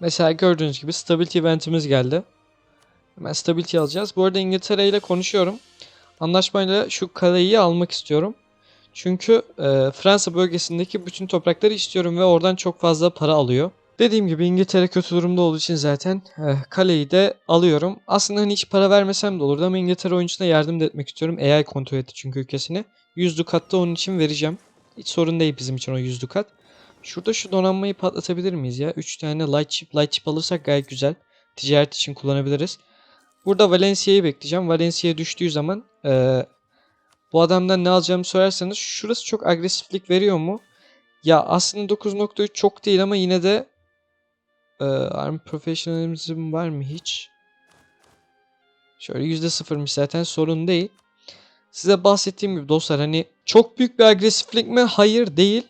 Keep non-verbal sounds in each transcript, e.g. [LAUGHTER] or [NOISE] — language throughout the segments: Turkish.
Mesela gördüğünüz gibi stability eventimiz geldi. Hemen stability alacağız. Bu arada İngiltere ile konuşuyorum. Anlaşmayla şu kaleyi almak istiyorum. Çünkü e, Fransa bölgesindeki bütün toprakları istiyorum ve oradan çok fazla para alıyor. Dediğim gibi İngiltere kötü durumda olduğu için zaten e, kaleyi de alıyorum. Aslında hani hiç para vermesem de olurdu ama İngiltere oyuncusuna yardım da etmek istiyorum. AI kontrol etti çünkü ülkesini. 100 dukat da onun için vereceğim. Hiç sorun değil bizim için o 100 dukat. Şurada şu donanmayı patlatabilir miyiz ya? 3 tane light chip, light chip alırsak gayet güzel. Ticaret için kullanabiliriz. Burada Valencia'yı bekleyeceğim. Valencia düştüğü zaman e, bu adamdan ne alacağımı sorarsanız şurası çok agresiflik veriyor mu? Ya aslında 9.3 çok değil ama yine de e, Army Professionalism var mı hiç? Şöyle %0'mış zaten sorun değil. Size bahsettiğim gibi dostlar hani çok büyük bir agresiflik mi? Hayır değil.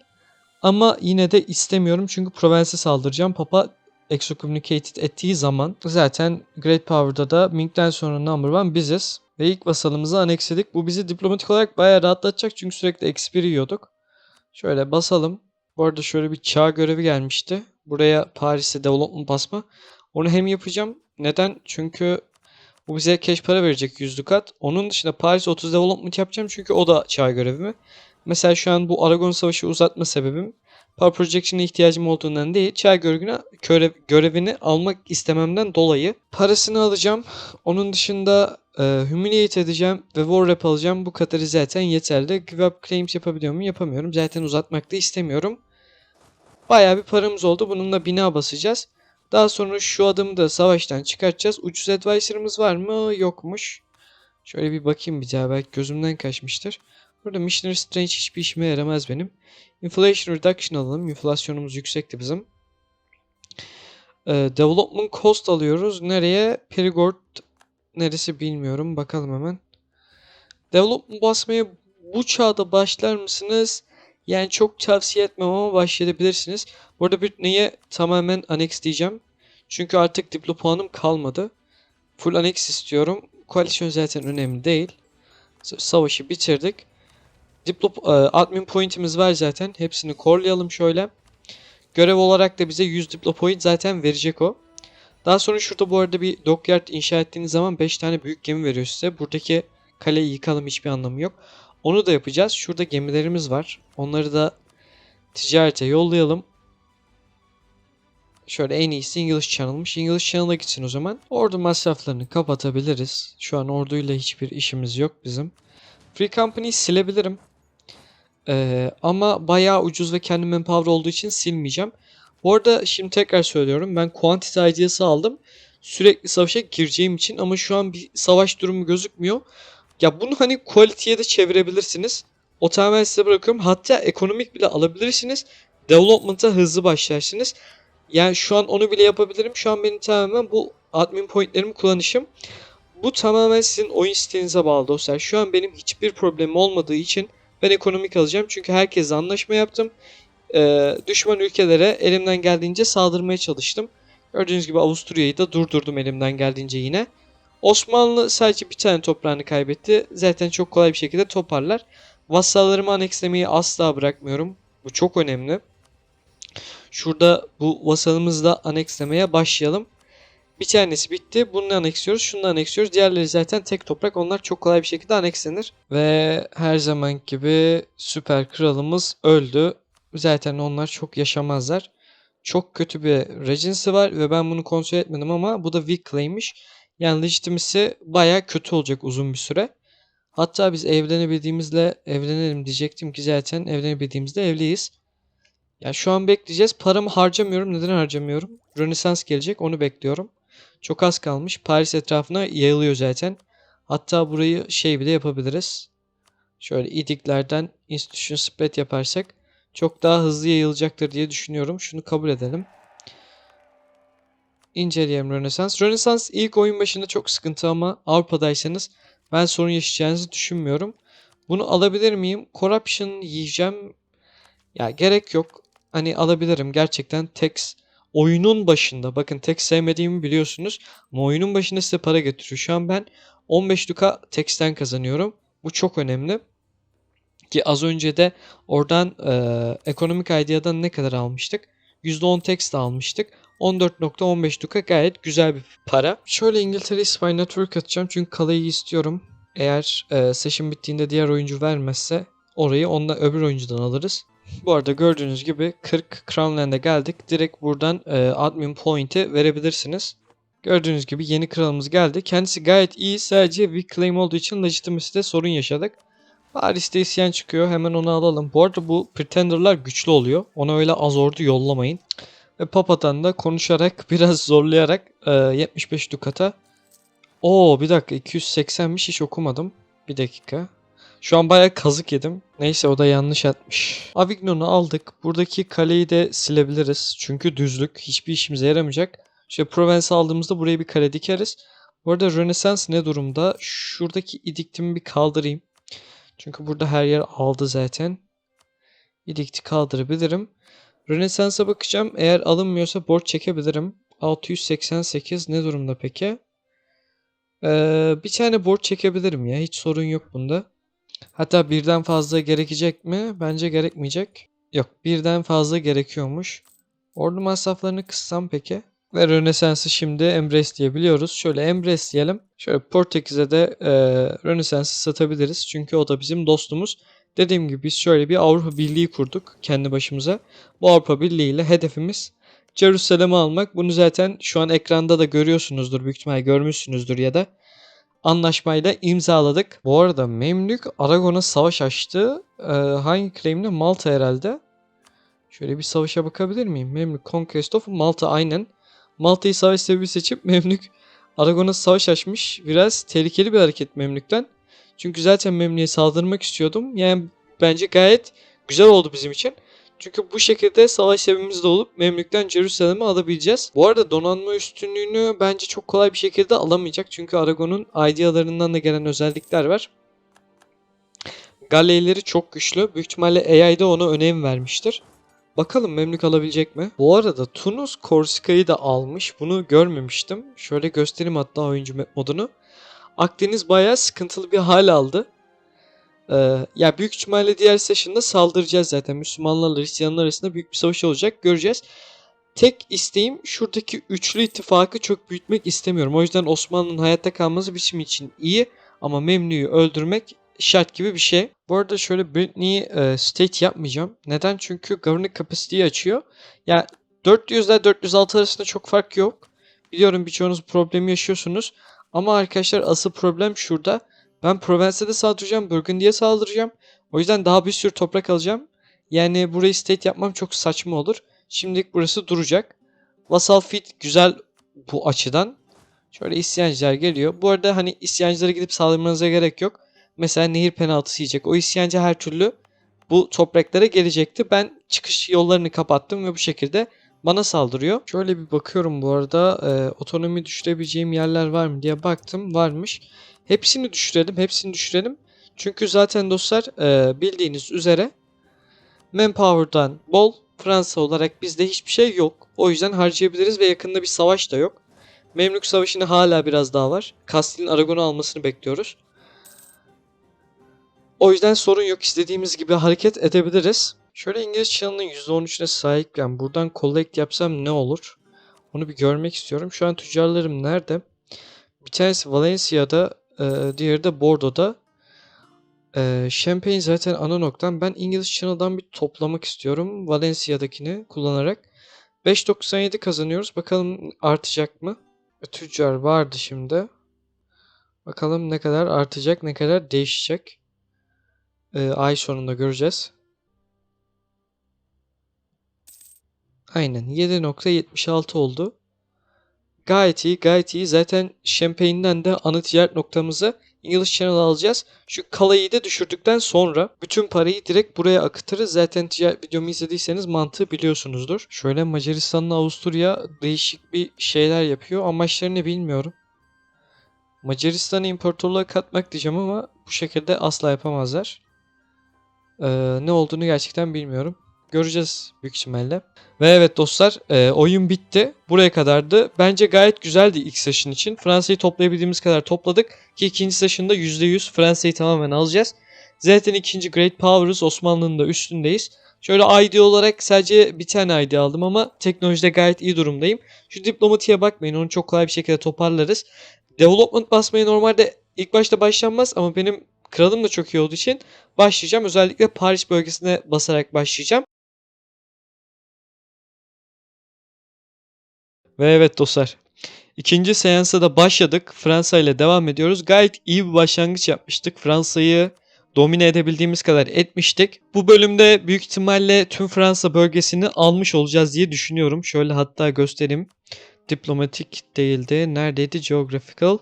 Ama yine de istemiyorum çünkü Provence'e saldıracağım. Papa excommunicated ettiği zaman zaten Great Power'da da Ming'den sonra number one biziz. Ve ilk vasalımızı anneksledik. Bu bizi diplomatik olarak bayağı rahatlatacak çünkü sürekli XP yiyorduk. Şöyle basalım. Bu arada şöyle bir çağ görevi gelmişti. Buraya Paris'e development basma. Onu hem yapacağım. Neden? Çünkü bu bize cash para verecek 100 dukat. Onun dışında Paris 30 development yapacağım çünkü o da çağ görevi mi? Mesela şu an bu Aragon Savaşı uzatma sebebim Power Projection'a ihtiyacım olduğundan değil, çağ görevini, görev, görevini almak istememden dolayı parasını alacağım. Onun dışında e, humiliate edeceğim ve war rap alacağım. Bu kadarı zaten yeterli. Give up claims yapabiliyor muyum? Yapamıyorum. Zaten uzatmak da istemiyorum. Bayağı bir paramız oldu. Bununla bina basacağız. Daha sonra şu adımı da savaştan çıkartacağız. Ucuz advisor'ımız var mı? Yokmuş. Şöyle bir bakayım bir daha. Belki gözümden kaçmıştır. Burada Missionary Strange hiçbir işime yaramaz benim. Inflation Reduction alalım. Enflasyonumuz yüksekti bizim. Ee, development Cost alıyoruz. Nereye? Perigord neresi bilmiyorum. Bakalım hemen. Development basmaya bu çağda başlar mısınız? Yani çok tavsiye etmem ama başlayabilirsiniz. Bu arada Britney'e tamamen annex diyeceğim. Çünkü artık diplo puanım kalmadı. Full annex istiyorum. Koalisyon zaten önemli değil. Savaşı bitirdik. Diplo e, admin point'imiz var zaten. Hepsini korlayalım şöyle. Görev olarak da bize 100 diplo point zaten verecek o. Daha sonra şurada bu arada bir dockyard inşa ettiğiniz zaman 5 tane büyük gemi veriyor size. Buradaki kaleyi yıkalım hiçbir anlamı yok. Onu da yapacağız. Şurada gemilerimiz var. Onları da ticarete yollayalım. Şöyle en iyisi English Channel'mış. English Channel'a gitsin o zaman. Ordu masraflarını kapatabiliriz. Şu an orduyla hiçbir işimiz yok bizim. Free Company'yi silebilirim. Ee, ama bayağı ucuz ve kendi manpower olduğu için silmeyeceğim. Bu arada şimdi tekrar söylüyorum. Ben Quantity ID'si aldım. Sürekli savaşa gireceğim için ama şu an bir savaş durumu gözükmüyor. Ya bunu hani quality'ye de çevirebilirsiniz. O tamamen size bırakıyorum. Hatta ekonomik bile alabilirsiniz. Development'a hızlı başlarsınız. Yani şu an onu bile yapabilirim. Şu an benim tamamen bu admin pointlerimi kullanışım. Bu tamamen sizin oyun stilinize bağlı dostlar. Şu an benim hiçbir problemim olmadığı için ben ekonomik alacağım. Çünkü herkesle anlaşma yaptım. Ee, düşman ülkelere elimden geldiğince saldırmaya çalıştım. Gördüğünüz gibi Avusturya'yı da durdurdum elimden geldiğince yine. Osmanlı sadece bir tane toprağını kaybetti. Zaten çok kolay bir şekilde toparlar. Vassallarımı anekslemeyi asla bırakmıyorum. Bu çok önemli. Şurada bu vasalımızı da anekslemeye başlayalım. Bir tanesi bitti. Bunu aneksliyoruz. Şunu da aneksliyoruz. Diğerleri zaten tek toprak. Onlar çok kolay bir şekilde anekslenir. Ve her zaman gibi süper kralımız öldü. Zaten onlar çok yaşamazlar. Çok kötü bir regency var ve ben bunu kontrol etmedim ama bu da weak claim'miş. Yani legitimisi baya kötü olacak uzun bir süre. Hatta biz evlenebildiğimizle evlenelim diyecektim ki zaten evlenebildiğimizde evliyiz. Ya şu an bekleyeceğiz. Paramı harcamıyorum. Neden harcamıyorum? Rönesans gelecek. Onu bekliyorum. Çok az kalmış. Paris etrafına yayılıyor zaten. Hatta burayı şey bile yapabiliriz. Şöyle idiklerden institution spread yaparsak çok daha hızlı yayılacaktır diye düşünüyorum. Şunu kabul edelim. İnceleyelim Rönesans. Rönesans ilk oyun başında çok sıkıntı ama Avrupa'daysanız ben sorun yaşayacağınızı düşünmüyorum. Bunu alabilir miyim? Corruption yiyeceğim. Ya gerek yok. Hani alabilirim. Gerçekten Tex oyunun başında. Bakın Tex sevmediğimi biliyorsunuz. Ama oyunun başında size para getiriyor. Şu an ben 15 duka Tex'ten kazanıyorum. Bu çok önemli. Ki az önce de oradan e, ekonomik idea'dan ne kadar almıştık? %10 text almıştık. 14.15 duka gayet güzel bir para. Şöyle İngiltere İspanya Network atacağım çünkü kalayı istiyorum. Eğer e, session bittiğinde diğer oyuncu vermezse orayı ondan öbür oyuncudan alırız. Bu arada gördüğünüz gibi 40 Crownland'e geldik. Direkt buradan e, admin point'i verebilirsiniz. Gördüğünüz gibi yeni kralımız geldi. Kendisi gayet iyi. Sadece weak claim olduğu için legitimacy'de sorun yaşadık. Paris'te isyan çıkıyor. Hemen onu alalım. Bu arada bu pretender'lar güçlü oluyor. Ona öyle az ordu yollamayın. Ve Papa'dan da konuşarak [LAUGHS] biraz zorlayarak e, 75 dukata. Oo bir dakika 280'miş hiç okumadım. Bir dakika. Şu an bayağı kazık yedim. Neyse o da yanlış atmış. Avignon'u aldık. Buradaki kaleyi de silebiliriz. Çünkü düzlük hiçbir işimize yaramayacak. İşte Provence aldığımızda buraya bir kale dikeriz. Bu arada Rönesans ne durumda? Şuradaki idiktimi bir kaldırayım. Çünkü burada her yer aldı zaten. İdikti kaldırabilirim. Rönesans'a bakacağım. Eğer alınmıyorsa borç çekebilirim. 688 ne durumda peki? Ee, bir tane borç çekebilirim ya. Hiç sorun yok bunda. Hatta birden fazla gerekecek mi? Bence gerekmeyecek. Yok birden fazla gerekiyormuş. Ordu masraflarını kıssam peki? Ve Rönesans'ı şimdi Embrace diyebiliyoruz. Şöyle Embrace diyelim. Şöyle Portekiz'e de e, Rönesans'ı satabiliriz. Çünkü o da bizim dostumuz. Dediğim gibi biz şöyle bir Avrupa Birliği kurduk kendi başımıza. Bu Avrupa Birliği ile hedefimiz Jerusalem'i almak. Bunu zaten şu an ekranda da görüyorsunuzdur. Büyük ihtimal görmüşsünüzdür ya da anlaşmayla imzaladık. Bu arada Memlük Aragon'a savaş açtı. Ee, hangi claim'le? Malta herhalde. Şöyle bir savaşa bakabilir miyim? Memlük Conquest of Malta aynen. Malta'yı savaş sebebi seçip Memlük Aragon'a savaş açmış. Biraz tehlikeli bir hareket Memlük'ten. Çünkü zaten Memlük'e saldırmak istiyordum. Yani bence gayet güzel oldu bizim için. Çünkü bu şekilde savaş sebebimiz de olup Memlük'ten Jerusalem'i alabileceğiz. Bu arada donanma üstünlüğünü bence çok kolay bir şekilde alamayacak. Çünkü Aragon'un idealarından da gelen özellikler var. Galeyleri çok güçlü. Büyük ihtimalle AI'de ona önem vermiştir. Bakalım Memlük alabilecek mi? Bu arada Tunus Korsika'yı da almış. Bunu görmemiştim. Şöyle göstereyim hatta oyuncu modunu. Akdeniz bayağı sıkıntılı bir hal aldı. Ee, ya büyük ihtimalle diğer session'da saldıracağız zaten. Müslümanlarla Hristiyanlar arasında büyük bir savaş olacak. Göreceğiz. Tek isteğim şuradaki üçlü ittifakı çok büyütmek istemiyorum. O yüzden Osmanlı'nın hayatta kalması bizim için iyi. Ama Memlü'yü öldürmek şart gibi bir şey. Bu arada şöyle Britney e, state yapmayacağım. Neden? Çünkü governing capacity'yi açıyor. Ya 400 ile 406 arasında çok fark yok. Biliyorum birçoğunuz problemi yaşıyorsunuz. Ama arkadaşlar asıl problem şurada. Ben Provence'e de saldıracağım. Burgundy'ye saldıracağım. O yüzden daha bir sürü toprak alacağım. Yani burayı state yapmam çok saçma olur. Şimdilik burası duracak. Vassal fit güzel bu açıdan. Şöyle isyancılar geliyor. Bu arada hani isyancılara gidip saldırmanıza gerek yok. Mesela nehir penaltısı yiyecek. O isyancı her türlü bu topraklara gelecekti. Ben çıkış yollarını kapattım ve bu şekilde bana saldırıyor. Şöyle bir bakıyorum bu arada e, otonomi düşürebileceğim yerler var mı diye baktım. Varmış. Hepsini düşürelim. Hepsini düşürelim. Çünkü zaten dostlar e, bildiğiniz üzere Manpower'dan bol Fransa olarak bizde hiçbir şey yok. O yüzden harcayabiliriz ve yakında bir savaş da yok. Memlük Savaşı'nı hala biraz daha var. Kastil'in Aragon'u almasını bekliyoruz. O yüzden sorun yok. İstediğimiz gibi hareket edebiliriz. Şöyle İngiliz Channel'ın %13'üne sahipken buradan collect yapsam ne olur? Onu bir görmek istiyorum. Şu an tüccarlarım nerede? Bir tanesi Valencia'da, e, diğeri de Bordeaux'da. E, Champagne zaten ana noktam. Ben İngiliz Channel'dan bir toplamak istiyorum. Valencia'dakini kullanarak. 5.97 kazanıyoruz. Bakalım artacak mı? Tüccar vardı şimdi. Bakalım ne kadar artacak, ne kadar değişecek. E, ay sonunda göreceğiz. Aynen 7.76 oldu. Gayet iyi gayet iyi. Zaten Champagne'den de ana ticaret noktamızı English Channel alacağız. Şu kalayı da düşürdükten sonra bütün parayı direkt buraya akıtırız. Zaten ticaret videomu izlediyseniz mantığı biliyorsunuzdur. Şöyle Macaristan'la Avusturya değişik bir şeyler yapıyor. Amaçlarını bilmiyorum. Macaristan'ı imparatorluğa katmak diyeceğim ama bu şekilde asla yapamazlar. Ee, ne olduğunu gerçekten bilmiyorum. Göreceğiz büyük ihtimalle. Ve evet dostlar e, oyun bitti. Buraya kadardı. Bence gayet güzeldi ilk session için. Fransa'yı toplayabildiğimiz kadar topladık. Ki ikinci session'da %100 Fransa'yı tamamen alacağız. Zaten ikinci Great Power'ız. Osmanlı'nın da üstündeyiz. Şöyle ID olarak sadece bir tane ID aldım ama teknolojide gayet iyi durumdayım. Şu diplomatiğe bakmayın onu çok kolay bir şekilde toparlarız. Development basmayı normalde ilk başta başlanmaz ama benim kralım da çok iyi olduğu için başlayacağım. Özellikle Paris bölgesine basarak başlayacağım. Ve evet dostlar. ikinci seansa da başladık. Fransa ile devam ediyoruz. Gayet iyi bir başlangıç yapmıştık. Fransa'yı domine edebildiğimiz kadar etmiştik. Bu bölümde büyük ihtimalle tüm Fransa bölgesini almış olacağız diye düşünüyorum. Şöyle hatta göstereyim. Diplomatik değildi. Neredeydi? Geographical.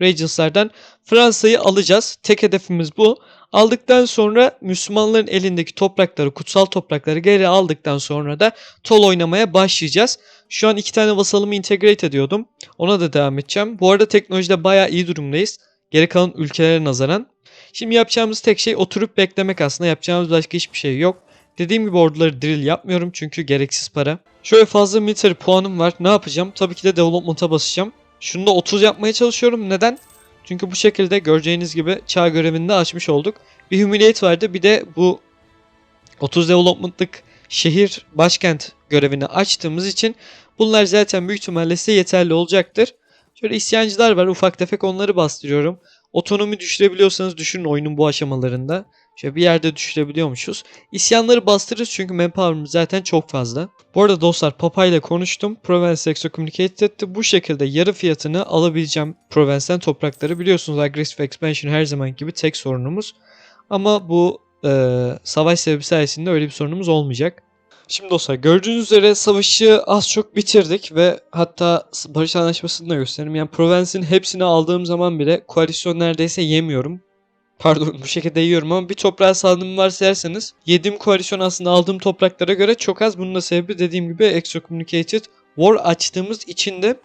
Regents'lardan Fransa'yı alacağız. Tek hedefimiz bu. Aldıktan sonra Müslümanların elindeki toprakları, kutsal toprakları geri aldıktan sonra da tol oynamaya başlayacağız. Şu an iki tane vasalımı integrate ediyordum. Ona da devam edeceğim. Bu arada teknolojide bayağı iyi durumdayız. Geri kalan ülkelere nazaran. Şimdi yapacağımız tek şey oturup beklemek aslında. Yapacağımız başka hiçbir şey yok. Dediğim gibi orduları drill yapmıyorum çünkü gereksiz para. Şöyle fazla military puanım var. Ne yapacağım? Tabii ki de development'a basacağım. Şunu da 30 yapmaya çalışıyorum. Neden? Çünkü bu şekilde göreceğiniz gibi çağ görevini de açmış olduk. Bir humiliate vardı. Bir de bu 30 development'lık şehir başkent görevini açtığımız için bunlar zaten büyük ihtimalle size yeterli olacaktır. Şöyle isyancılar var. Ufak tefek onları bastırıyorum. Otonomi düşürebiliyorsanız düşürün oyunun bu aşamalarında. Şöyle bir yerde düşürebiliyormuşuz. İsyanları bastırırız çünkü manpower'ımız zaten çok fazla. Bu arada dostlar Papa ile konuştum. Provence Excommunicate etti. Bu şekilde yarı fiyatını alabileceğim Provence'den toprakları. Biliyorsunuz Aggressive Expansion her zaman gibi tek sorunumuz. Ama bu e, savaş sebebi sayesinde öyle bir sorunumuz olmayacak. Şimdi dostlar gördüğünüz üzere savaşı az çok bitirdik ve hatta barış anlaşmasını da göstereyim. Yani Provence'in hepsini aldığım zaman bile koalisyon neredeyse yemiyorum. Pardon bu şekilde yiyorum ama bir toprağa saldığımı varsayarsanız yediğim koalisyon aslında aldığım topraklara göre çok az. Bunun da sebebi dediğim gibi Excommunicated War açtığımız için de.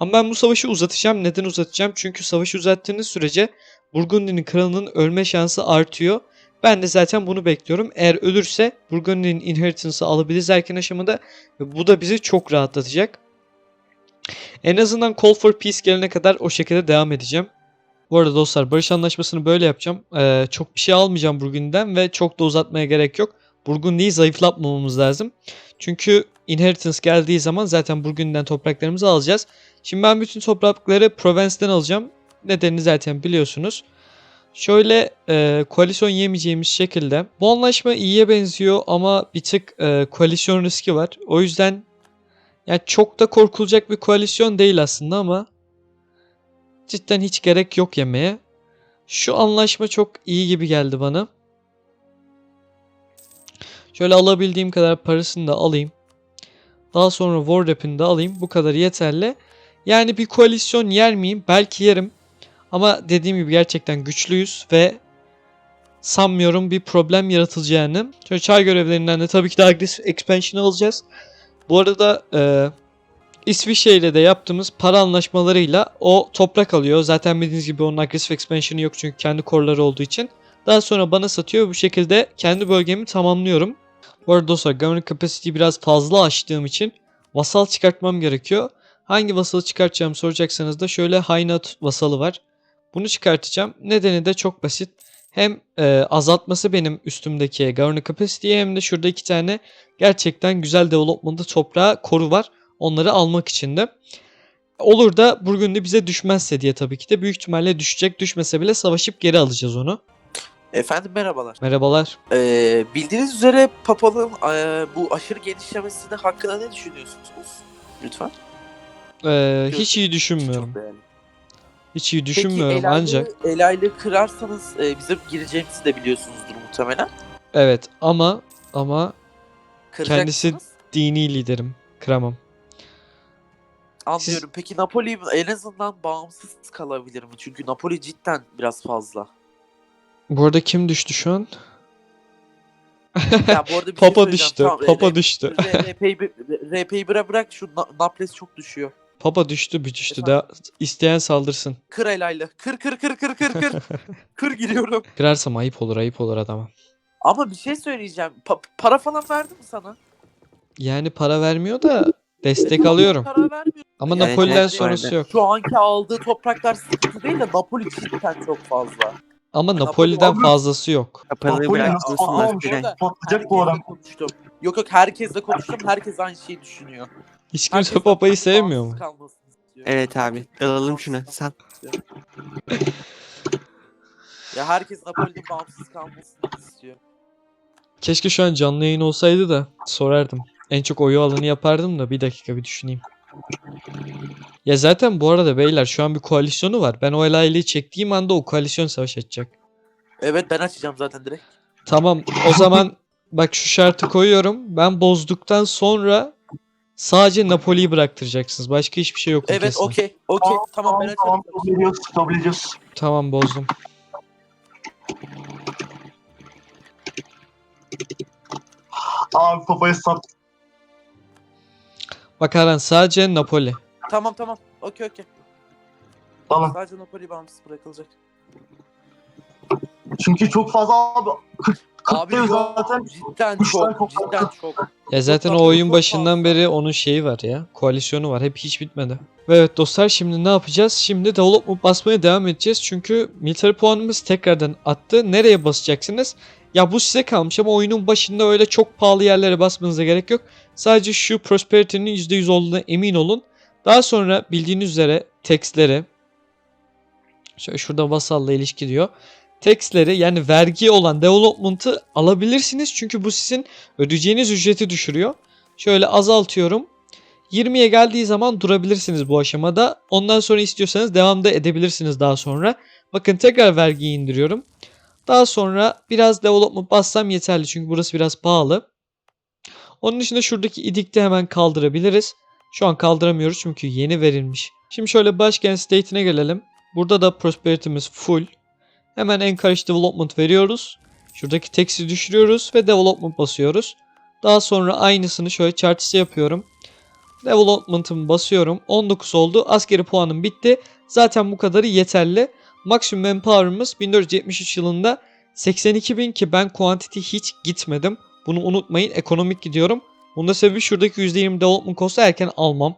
Ama ben bu savaşı uzatacağım. Neden uzatacağım? Çünkü savaşı uzattığınız sürece Burgundy'nin kralının ölme şansı artıyor. Ben de zaten bunu bekliyorum. Eğer ölürse Burgundy'nin inheritance'ı alabiliriz erken aşamada ve bu da bizi çok rahatlatacak. En azından Call for Peace gelene kadar o şekilde devam edeceğim. Bu arada dostlar barış anlaşmasını böyle yapacağım. Ee, çok bir şey almayacağım Burgundy'den ve çok da uzatmaya gerek yok. Burgundy'yi zayıflatmamamız lazım. Çünkü inheritance geldiği zaman zaten Burgundy'den topraklarımızı alacağız. Şimdi ben bütün toprakları Provence'den alacağım. Nedenini zaten biliyorsunuz. Şöyle e, koalisyon yemeyeceğimiz şekilde. Bu anlaşma iyiye benziyor ama bir tık e, koalisyon riski var. O yüzden yani çok da korkulacak bir koalisyon değil aslında ama cidden hiç gerek yok yemeye. Şu anlaşma çok iyi gibi geldi bana. Şöyle alabildiğim kadar parasını da alayım. Daha sonra War Rap'ini de alayım. Bu kadar yeterli. Yani bir koalisyon yer miyim? Belki yerim. Ama dediğim gibi gerçekten güçlüyüz ve sanmıyorum bir problem yaratılacağını. Şöyle çay görevlerinden de tabii ki de agresif expansion alacağız. Bu arada e, İsviçre ile de yaptığımız para anlaşmalarıyla o toprak alıyor. Zaten bildiğiniz gibi onun agresif expansion'ı yok çünkü kendi korları olduğu için. Daha sonra bana satıyor. Bu şekilde kendi bölgemi tamamlıyorum. Bu arada dostlar government capacity'yi biraz fazla açtığım için vasal çıkartmam gerekiyor. Hangi vasalı çıkartacağımı soracaksanız da şöyle Haynat vasalı var. Bunu çıkartacağım. Nedeni de çok basit. Hem e, azaltması benim üstümdeki governor capacity'yi hem de şurada iki tane gerçekten güzel development'ı toprağa koru var. Onları almak için de. Olur da Burgundy bize düşmezse diye tabii ki de büyük ihtimalle düşecek. Düşmese bile savaşıp geri alacağız onu. Efendim merhabalar. Merhabalar. Ee, bildiğiniz üzere papalığın e, bu aşırı genişlemesini hakkında ne düşünüyorsunuz? Lütfen. Ee, hiç iyi Çok düşünmüyorum. beğendim. Hiç iyi Peki düşünmüyorum el aylığı- ancak. el aylığı kırarsanız e, bizim gireceğimizi de biliyorsunuzdur muhtemelen. Evet ama ama. Kendisi- dini liderim. Kıramam. Anlıyorum. Peki Napoli en azından bağımsız kalabilir mi? Çünkü Napoli cidden biraz fazla. Bu arada kim düştü şu an? Ya bu arada bir [LAUGHS] şey Papa söyleyeceğim. düştü. Tamam, e, Papa R- düştü. R- RP'yi bırak bırak şu Na- Naples çok düşüyor. Papa düştü, bir düştü. Efendim? Da isteyen saldırsın. Kır el aylı. Kır kır kır kır kır kır. [LAUGHS] kır giriyorum. Kırarsam ayıp olur, ayıp olur adama. Ama bir şey söyleyeceğim. Pa- para falan verdi mi sana? Yani para vermiyor da destek alıyorum. Para vermiyor. Ama Yani Napoli'den sonrası yok. Şu anki aldığı topraklar sıkıntı değil de Napoli cidden çok fazla. Ama Napoli Napoli'den abi. fazlası yok. Kapalı Napoli nasıl? Bey. Patlayacak bu adam. Konuştum. Yok yok herkesle konuştum. Herkes aynı şeyi düşünüyor. Hiç Herkes kimse Papa'yı Napoli'nin sevmiyor mu? bağımsız kalmasını istiyor. Evet abi. Alalım şunu. Sen. Ya herkes Napoli'nin bağımsız kalmasını istiyor. Keşke şu an canlı yayın olsaydı da sorardım. En çok oyu alanı yapardım da bir dakika bir düşüneyim. Ya zaten bu arada beyler şu an bir koalisyonu var. Ben o el aileyi çektiğim anda o koalisyon savaş açacak. Evet ben açacağım zaten direkt. Tamam o zaman bak şu şartı koyuyorum. Ben bozduktan sonra sadece Napoli'yi bıraktıracaksınız. Başka hiçbir şey yok Evet ülkesinde. okey. Okey tamam ben Tamam açarım. kabul ediyoruz. Kabul ediyoruz. Tamam bozdum. Abi papaya sat. Bak Aran sadece Napoli. Tamam tamam. Okey okey. Tamam. Sadece Napoli bağımsız bırakılacak. Çünkü çok fazla abi. 40 Abi 40 yok, zaten. cidden çok, çok cidden çok. Ya zaten o oyun başından beri onun şeyi var ya. Koalisyonu var. Hep hiç bitmedi. Ve evet dostlar şimdi ne yapacağız? Şimdi development basmaya devam edeceğiz. Çünkü military puanımız tekrardan attı. Nereye basacaksınız? Ya bu size kalmış ama oyunun başında öyle çok pahalı yerlere basmanıza gerek yok. Sadece şu prosperity'nin %100 olduğuna emin olun. Daha sonra bildiğiniz üzere textleri şöyle şurada vasalla ilişki diyor. Textleri yani vergi olan development'ı alabilirsiniz. Çünkü bu sizin ödeyeceğiniz ücreti düşürüyor. Şöyle azaltıyorum. 20'ye geldiği zaman durabilirsiniz bu aşamada. Ondan sonra istiyorsanız devam da edebilirsiniz daha sonra. Bakın tekrar vergiyi indiriyorum. Daha sonra biraz development bassam yeterli çünkü burası biraz pahalı. Onun dışında şuradaki idikti hemen kaldırabiliriz. Şu an kaldıramıyoruz çünkü yeni verilmiş. Şimdi şöyle başkent state'ine gelelim. Burada da prosperity'miz full. Hemen encourage development veriyoruz. Şuradaki text'i düşürüyoruz ve development basıyoruz. Daha sonra aynısını şöyle chartisi yapıyorum. Development'ımı basıyorum. 19 oldu. Askeri puanım bitti. Zaten bu kadarı yeterli. Maksimum manpower'ımız 1473 yılında 82.000 ki ben quantity hiç gitmedim. Bunu unutmayın. Ekonomik gidiyorum. Bunda sebebi şuradaki %20 development cost'u erken almam.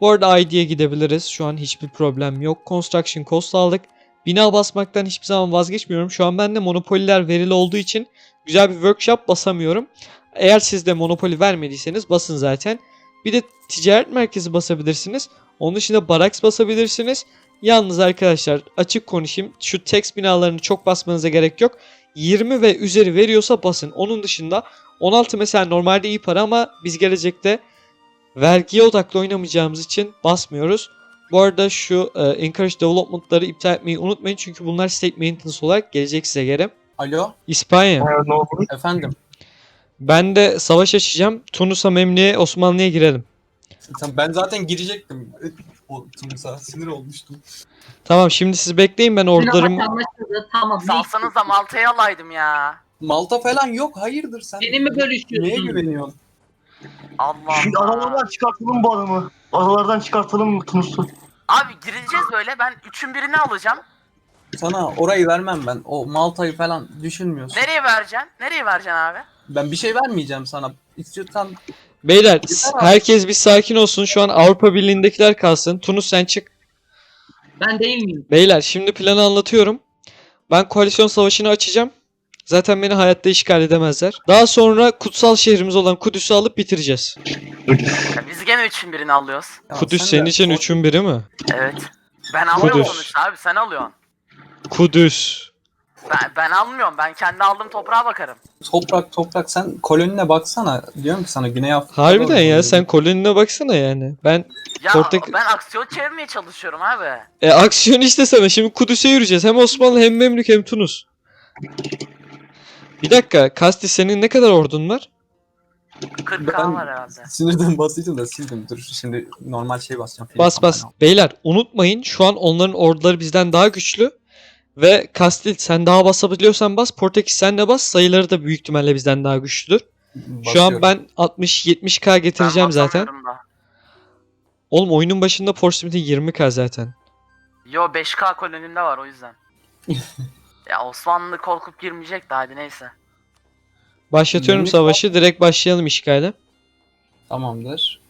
Bu arada ID'ye gidebiliriz. Şu an hiçbir problem yok. Construction cost aldık. Bina basmaktan hiçbir zaman vazgeçmiyorum. Şu an bende monopoliler verili olduğu için güzel bir workshop basamıyorum. Eğer siz de monopoli vermediyseniz basın zaten. Bir de ticaret merkezi basabilirsiniz. Onun dışında baraks basabilirsiniz. Yalnız arkadaşlar açık konuşayım. Şu text binalarını çok basmanıza gerek yok. 20 ve üzeri veriyorsa basın. Onun dışında 16 mesela normalde iyi para ama biz gelecekte vergiye odaklı oynamayacağımız için basmıyoruz. Bu arada şu e, encourage development'ları iptal etmeyi unutmayın çünkü bunlar state maintenance olarak gelecek size geri. Alo, İspanya. Ee, efendim. Ben de savaş açacağım. Tunus'a, Memlü'ye, Osmanlı'ya girelim. Tamam, Ben zaten girecektim. O Tunus'a sinir olmuştum. Tamam şimdi siz bekleyin ben ordularımı... Tamam anlaşıldı. Tamam. ne Salsanız da Malta'ya alaydım ya. Malta falan yok, hayırdır sen? Beni mi bölüşüyorsun? Neye güveniyorsun? Allah Şu Allah. aralardan çıkartalım bu adamı. Aralardan çıkartalım Tunus'u. Abi gireceğiz öyle ben üçün birini alacağım. Sana orayı vermem ben. O Malta'yı falan düşünmüyorsun. Nereye vereceksin? Nereye vereceksin abi? Ben bir şey vermeyeceğim sana. İstiyorsan Beyler herkes bir sakin olsun. Şu an Avrupa Birliği'ndekiler kalsın. Tunus sen çık. Ben değil miyim? Beyler şimdi planı anlatıyorum. Ben koalisyon savaşını açacağım. Zaten beni hayatta işgal edemezler. Daha sonra kutsal şehrimiz olan Kudüs'ü alıp bitireceğiz. Ya biz gene üçün birini alıyoruz. Kudüs sen senin de- için üçün biri mi? Evet. Ben almıyorum Kudüs. sonuçta abi sen alıyorsun. Kudüs. Ben, ben almıyorum ben kendi aldığım toprağa bakarım. Toprak toprak sen kolonine baksana. Diyorum ki sana Güney Afrika. Harbiden ya sen kolonine baksana yani. Ben Ya Portek- ben aksiyon çevirmeye çalışıyorum abi. e, aksiyon işte sana. Şimdi Kudüs'e yürüyeceğiz. Hem Osmanlı hem Memlük hem Tunus. Bir dakika. Kasti senin ne kadar ordun var? 40k Ben- var herhalde. Sinirden [LAUGHS] basıyordum da sildim. Dur şimdi normal şey basacağım. Bas bas. Beyler unutmayın şu an onların orduları bizden daha güçlü. Ve Kastil sen daha basabiliyorsan bas. Portekiz sen de bas. Sayıları da büyük ihtimalle bizden daha güçlüdür. Şu an ben 60-70k getireceğim Ben zaten. da. Oğlum oyunun başında Portsmouth'in 20k zaten. Yo 5k kolonimde var o yüzden. [LAUGHS] ya Osmanlı korkup girmeyecek de hadi neyse. Başlatıyorum savaşı. Direkt başlayalım işgale. Tamamdır.